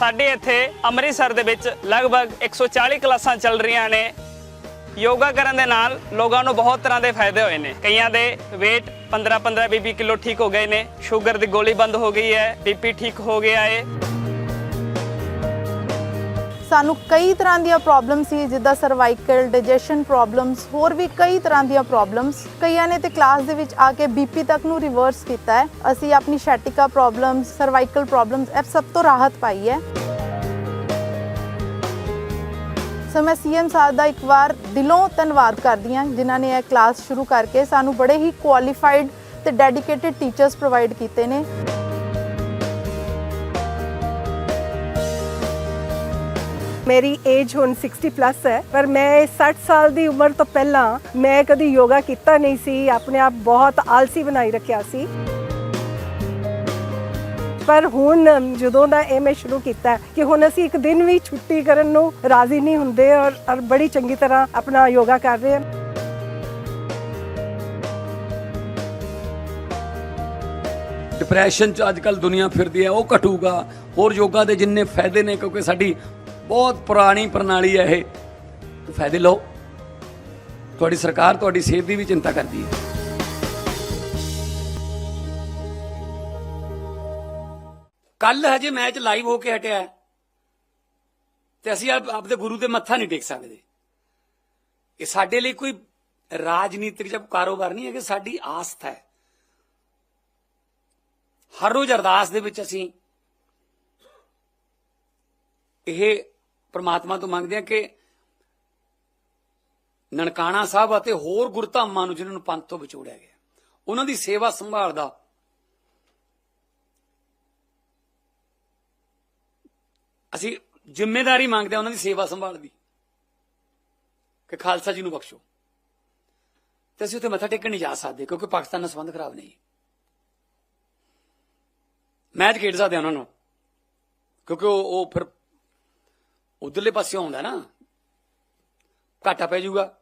ਸਾਡੇ ਇੱਥੇ ਅੰਮ੍ਰਿਤਸਰ ਦੇ ਵਿੱਚ ਲਗਭਗ 140 ਕਲਾਸਾਂ ਚੱਲ ਰਹੀਆਂ ਨੇ। ਯੋਗਾ ਕਰਨ ਦੇ ਨਾਲ ਲੋਕਾਂ ਨੂੰ ਬਹੁਤ ਤਰ੍ਹਾਂ ਦੇ ਫਾਇਦੇ ਹੋਏ ਨੇ। ਕਈਆਂ ਦੇ weight 15 15 20 ਕਿਲੋ ਠੀਕ ਹੋ ਗਏ ਨੇ। ਸ਼ੂਗਰ ਦੀ ਗੋਲੀ ਬੰਦ ਹੋ ਗਈ ਹੈ, ਬੀਪੀ ਠੀਕ ਹੋ ਗਿਆ ਹੈ ਸਾਨੂੰ ਕਈ ਤਰ੍ਹਾਂ ਦੀਆਂ ਪ੍ਰੋਬਲਮ ਸੀ, ਜਿੱਦਾਂ ਸਰਵਾਈਕਲ ਡਾਈਜੈਸ਼ਨ ਪ੍ਰੋਬਲਮਸ ਹੋਰ ਵੀ ਕਈ ਤਰ੍ਹਾਂ ਦੀਆਂ ਪ੍ਰੋਬਲਮਸ ਕਈਆਂ ਨੇ ਤੇ ਕਲਾਸ ਦੇ ਵਿੱਚ ਆ ਕੇ ਬੀਪੀ ਤੱਕ ਨੂੰ ਰਿਵਰਸ ਕੀਤਾ ਹੈ। ਅਸੀਂ ਆਪਣੀ ਸ਼ੈਟਿਕਾ ਪ੍ਰੋਬਲਮਸ ਸਰਵਾਈਕਲ ਪ੍ਰੋਬਲਮਸ ਇਹ ਸਭ ਤੋਂ ਰਾਹਤ ਪਾਈ ਹੈ। ਸੋ ਮੈਂ ਸੀਐਮ ਸਾਹਿਬ ਦਾ ਇੱਕ ਵਾਰ ਦਿਲੋਂ ਧੰਨਵਾਦ ਕਰਦੀ ਹਾਂ, ਜਿਨ੍ਹਾਂ ਨੇ ਇਹ ਕਲਾਸ ਸ਼ੁਰੂ ਕਰਕੇ ਸਾਨੂੰ ਬੜੇ ਹੀ ਕੁਆਲੀਫਾਈਡ ਤੇ ਡੈਡੀਕੇਟਿਡ ਟੀਚਰਸ ਪ੍ਰੋਵਾਈਡ ਕੀਤੇ ਨੇ। ਮੇਰੀ ਏਜ ਹੁਣ 60 ਪਲੱਸ ਹੈ, ਪਰ ਮੈਂ 60 ਸਾਲ ਦੀ ਉਮਰ ਤੋਂ ਪਹਿਲਾਂ ਮੈਂ ਕਦੀ ਯੋਗਾ ਕੀਤਾ ਨਹੀਂ ਸੀ, ਆਪਣੇ ਆਪ ਬਹੁਤ ਆਲਸੀ ਬਣਾਈ ਰੱਖਿਆ ਸੀ। ਪਰ ਹੁਣ ਜਦੋਂ ਦਾ ਇਹ ਮੈਂ ਸ਼ੁਰੂ ਕੀਤਾ, ਕਿ ਹੁਣ ਅਸੀਂ ਇੱਕ ਦਿਨ ਵੀ ਛੁੱਟੀ ਕਰਨ ਨੂੰ ਰਾਜ਼ੀ ਨਹੀਂ ਹੁੰਦੇ ਔਰ ਔਰ ਬੜੀ ਚੰਗੀ ਤਰ੍ਹਾਂ ਆਪਣਾ ਯੋਗਾ ਕਰ ਰਹੇ ਹਾਂ। ਡਿਪਰੈਸ਼ਨ ਚ ਅੱਜ ਕੱਲ ਦੁਨੀਆ ਫਿਰਦੀ ਹੈ, ਉਹ ਘਟੂਗਾ। ਹੋਰ ਯੋਗਾ ਦੇ ਜਿੰਨੇ ਫਾਇਦੇ ਨੇ, ਕਿਉਂਕਿ ਸਾਡੀ ਬਹੁਤ ਪੁਰਾਣੀ ਪ੍ਰਣਾਲੀ ਹੈ ਇਹ। ਫਾਇਦੇ ਲਓ। ਤੁਹਾਡੀ ਸਰਕਾਰ ਤੁਹਾਡੀ ਸਿਹਤ ਦੀ ਵੀ ਚਿੰਤਾ ਕਰਦੀ ਹੈ। ਕੱਲ ਹਜੇ ਮੈਚ ਲਾਈਵ ਹੋ ਕੇ ਹਟਿਆ ਤੇ ਅਸੀਂ ਆਪਦੇ ਗੁਰੂ ਦੇ ਮੱਥਾ ਨਹੀਂ ਟੇਕ ਸਕਦੇ। ਇਹ ਸਾਡੇ ਲਈ ਕੋਈ ਰਾਜਨੀਤਿਕ ਜਾਂ ਕਾਰੋਬਾਰ ਨਹੀਂ ਹੈ ਕਿ ਸਾਡੀ ਆਸਥਾ ਹੈ। ਹਰ ਰੋਜ਼ ਅਰਦਾਸ ਦੇ ਵਿੱਚ ਅਸੀਂ ਇਹ ਪ੍ਰਮਾਤਮਾ ਤੋਂ ਮੰਗਦੇ ਹਾਂ ਕਿ ਨਨਕਾਣਾ ਸਾਹਿਬ ਅਤੇ ਹੋਰ ਗੁਰਧਾਮਾਂ ਨੂੰ ਜਿਨ੍ਹਾਂ ਨੂੰ ਪੰਥ ਤੋਂ ਵਿਛੋੜਿਆ ਗਿਆ, ਉਹਨਾਂ ਦੀ ਸੇਵਾ ਸੰਭਾਲ ਦਾ ਅਸੀਂ ਜ਼ਿੰਮੇਵਾਰੀ ਮੰਗਦੇ ਹਾਂ ਉਹਨਾਂ ਦੀ ਸੇਵਾ ਸੰਭਾਲ ਦੀ, ਕਿ ਖਾਲਸਾ ਜੀ ਨੂੰ ਬਖਸ਼ੋ। ਤੇ ਅਸੀਂ ਉੱਥੇ ਮੱਥਾ ਟੇਕਣ ਨਹੀਂ ਜਾ ਸਕਦੇ, ਕਿਉਂਕਿ ਪਾਕਿਸਤਾਨ ਨਾਲ ਸੰਬੰਧ ਖਰਾਬ ਨਹੀਂ। ਮੈਚ ਖੇਡ ਸਕਦੇ ਆ ਉਹਨਾਂ ਨੂੰ, ਕਿਉਂਕਿ ਉਹ ਉਹ ਫਿਰ ਉਧਰਲੇ ਪਾਸੇ ਆਉਂਦਾ ਨਾ। ਘਾਟਾ ਪੈ ਜਾਊਗਾ।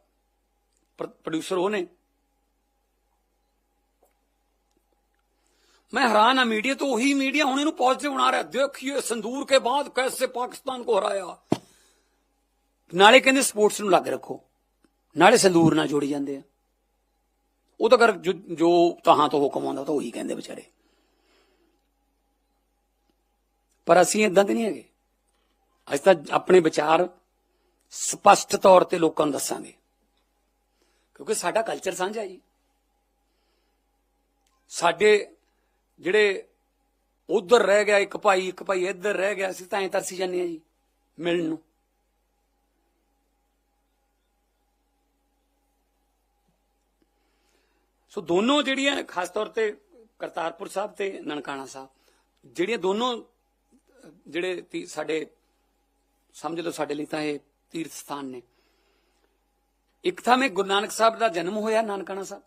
ਪ੍ਰੋਡਿਊਸਰ ਉਹ ਨੇ। मैं हैरान है मीडिया तो वही मीडिया ਹੁਣ ਇਹਨੂੰ ਪੋਜ਼ਿਟਿਵ ਬਣਾ ਰਿਹਾ ਦੇਖੀਏ ਸੰਦੂਰ ਕੇ ਬਾਅਦ ਕੈਸੇ ਪਾਕਿਸਤਾਨ ਕੋ ਹਰਾਇਆ ਨਾਲੇ ਕਹਿੰਦੇ ਸਪੋਰਟਸ ਨੂੰ ਲੱਗ ਰੱਖੋ ਨਾਲੇ ਸੰਦੂਰ ਨਾਲ ਜੋੜੀ ਜਾਂਦੇ ਆ ਉਹ ਤਾਂ ਕਰ ਜੋ- ਜੋ ਤਹਾਂ ਤੋਂ ਹੁਕਮ ਆਉਂਦਾ ਉਹ ਤਾਂ ਉਹੀ ਕਹਿੰਦੇ ਵਿਚਾਰੇ ਪਰ ਅਸੀਂ ਇਦਾਂ ਦੇ ਨਹੀਂ ਹੈਗੇ ਅਸੀਂ ਤਾਂ ਆਪਣੇ ਵਿਚਾਰ ਸਪਸ਼ਟ ਤੌਰ ਤੇ ਲੋਕਾਂ ਨੂੰ ਦੱਸਾਂਗੇ ਕਿਉਂਕਿ ਸਾਡਾ ਕਲਚਰ ਸਾਂਝਾ ਜੀ ਸਾਡੇ ਜਿਹੜੇ ਉਧਰ ਰਹਿ ਗਿਆ, ਇੱਕ ਭਾਈ ਇੱਕ ਭਾਈ ਇੱਧਰ ਰਹਿ ਗਿਆ, ਅਸੀਂ ਤਾਂ ਐਂ ਤਰਸੀ ਜਾਂਦੇ ਆ ਜੀ, ਮਿਲਣ ਨੂੰ। ਸੋ ਦੋਨੋਂ ਜਿਹੜੀਆਂ ਖਾਸ ਤੌਰ ਤੇ ਕਰਤਾਰਪੁਰ ਸਾਹਿਬ ਤੇ ਨਨਕਾਣਾ ਸਾਹਿਬ, ਜਿਹੜੀਆਂ ਦੋਨੋਂ, ਜਿਹੜੇ ਤੀ- ਸਾਡੇ, ਸਮਝ ਲਓ ਸਾਡੇ ਲਈ ਤਾਂ ਇਹ ਤੀਰਥ ਸਥਾਨ ਨੇ। ਇੱਕ ਥਾਂ ਮੇ ਗੁਰੂ ਨਾਨਕ ਸਾਹਿਬ ਦਾ ਜਨਮ ਹੋਇਆ ਨਨਕਾਣਾ ਸਾਹਿਬ।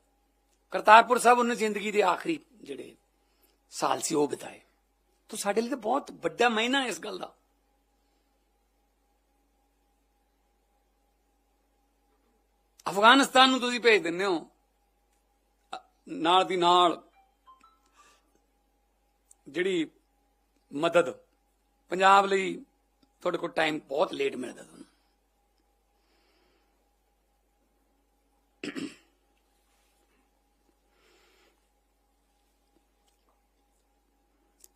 ਕਰਤਾਰਪੁਰ ਸਾਹਿਬ ਉਹਨੇ ਜ਼ਿੰਦਗੀ ਦੇ ਆਖਰੀ ਜਿਹੜੇ ਸਾਲ ਸੀ, ਉਹ ਬਿਤਾਏ। ਤਾਂ ਸਾਡੇ ਲਈ ਤਾਂ ਬਹੁਤ ਵੱਡਾ ਮਹੀਨਾ ਇਸ ਗੱਲ ਦਾ। ਅਫਗਾਨਿਸਤਾਨ ਨੂੰ ਤੁਸੀਂ ਭੇਜ ਦਿੰਦੇ ਹੋ। ਨਾਲ ਦੀ ਨਾਲ ਜਿਹੜੀ ਮਦਦ, ਪੰਜਾਬ ਲਈ ਤੁਹਾਡੇ ਕੋਲ ਟਾਈਮ ਬਹੁਤ ਲੇਟ ਮਿਲਦਾ ਤੁਹਾਨੂੰ।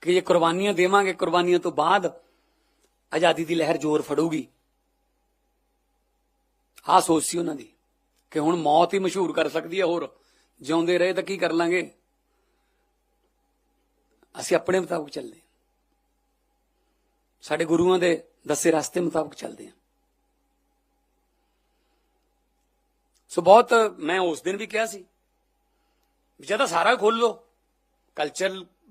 ਕਿ ਜੇ ਕੁਰਬਾਨੀਆਂ ਦੇਵਾਂਗੇ, ਕੁਰਬਾਨੀਆਂ ਤੋਂ ਬਾਅਦ ਆਜ਼ਾਦੀ ਦੀ ਲਹਿਰ ਜ਼ੋਰ ਫੜੂਗੀ। ਆਹ ਸੋਚ ਸੀ ਉਹਨਾਂ ਦੀ ਕਿ ਹੁਣ ਮੌਤ ਹੀ ਮਸ਼ਹੂਰ ਕਰ ਸਕਦੀ ਹੈ ਹੋਰ। ਜਿਉਂਦੇ ਰਹੇ ਤਾਂ ਕੀ ਕਰ ਲਾਂਗੇ? ਅਸੀਂ ਆਪਣੇ ਮੁਤਾਬਕ ਚੱਲਦੇ ਹਾਂ। ਸਾਡੇ ਗੁਰੂਆਂ ਦੇ ਦੱਸੇ ਰਸਤੇ ਮੁਤਾਬਕ ਚੱਲਦੇ ਹਾਂ। ਸੋ ਬਹੁਤ ਮੈਂ ਉਸ ਦਿਨ ਵੀ ਕਿਹਾ ਸੀ ਵੀ ਜਾਂ ਸਾਰਾ ਖੋਲ ਲੋ ਕਲਚਰ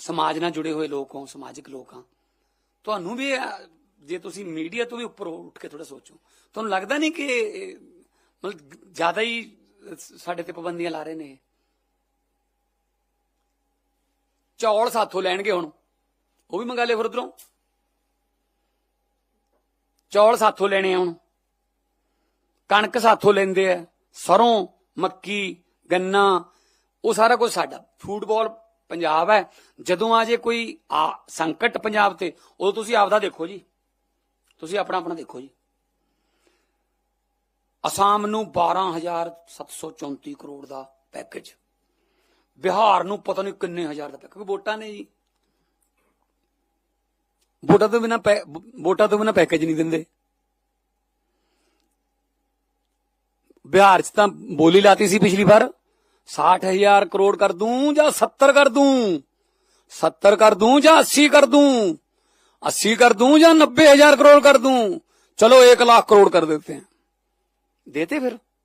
ਸਮਾਜ ਨਾਲ ਜੁੜੇ ਹੋਏ ਲੋਕ ਹੋ ਸਮਾਜਿਕ ਲੋਕ ਹਾਂ। ਤੁਹਾਨੂੰ ਵੀ, ਜੇ ਤੁਸੀਂ ਮੀਡੀਆ ਤੋਂ ਵੀ ਉੱਪਰ ਉੱਠ ਕੇ ਥੋੜਾ ਸੋਚੋ, ਤੁਹਾਨੂੰ ਲੱਗਦਾ ਨਹੀਂ ਕਿ, ਮਤਲਬ ਜ਼ਿਆਦਾ ਹੀ ਸਾਡੇ ਤੇ ਪਾਬੰਦੀਆਂ ਲਾ ਰਹੇ ਨੇ ਚੌਲ ਸਾਥੋਂ ਲੈਣਗੇ ਹੁਣ। ਉਹ ਵੀ ਮੰਗਾ ਲਿਆ ਫਿਰ ਉਧਰੋਂ। ਚੌਲ ਸਾਥੋਂ ਲੈਣੇ ਆ ਹੁਣ। ਕਣਕ ਸਾਥੋਂ ਲੈਂਦੇ ਆ, ਸਰੋਂ, ਮੱਕੀ, ਗੰਨਾ, ਉਹ ਸਾਰਾ ਕੁਝ ਸਾਡਾ। ਫੂਟਬਾਲ ਪੰਜਾਬ ਹੈ, ਜਦੋਂ ਆ ਜੇ ਕੋਈ ਆ ਸੰਕਟ ਪੰਜਾਬ ਤੇ, ਉਦੋਂ ਤੁਸੀਂ ਆਪਦਾ ਦੇਖੋ ਜੀ। ਤੁਸੀਂ ਆਪਣਾ ਆਪਣਾ ਦੇਖੋ ਜੀ। ਅਸਾਮ ਨੂੰ 12734 ਕਰੋੜ ਦਾ ਪੈਕੇਜ। ਬਿਹਾਰ ਨੂੰ ਪਤਾ ਨਹੀਂ ਕਿੰਨੇ ਹਜ਼ਾਰ ਦਾ ਪੈਕੇਜ। ਕਿਉਂਕਿ ਵੋਟਾਂ ਨੇ ਜੀ। ਵੋਟਾਂ ਤੋਂ ਬਿਨਾ ਵੋਟਾਂ ਤੋਂ ਬਿਨਾ ਪੈਕੇਜ ਨਹੀਂ ਦਿੰਦੇ। ਬਿਹਾਰ 'ਚ ਤਾਂ ਬੋਲੀ ਲਾਤੀ ਸੀ ਪਿਛਲੀ ਵਾਰ। 60000 ਕਰੋੜ ਕਰ ਦੂੰ ਜਾਂ 70 ਕਰ ਦੂੰ 70 ਕਰ ਦੂੰ ਜਾਂ 80 ਕਰ ਦੂੰ 80 कर दूं या नब्बे हजार करोड़ कर दूं चलो एक लाख करोड़ कर देते हैं देते फिर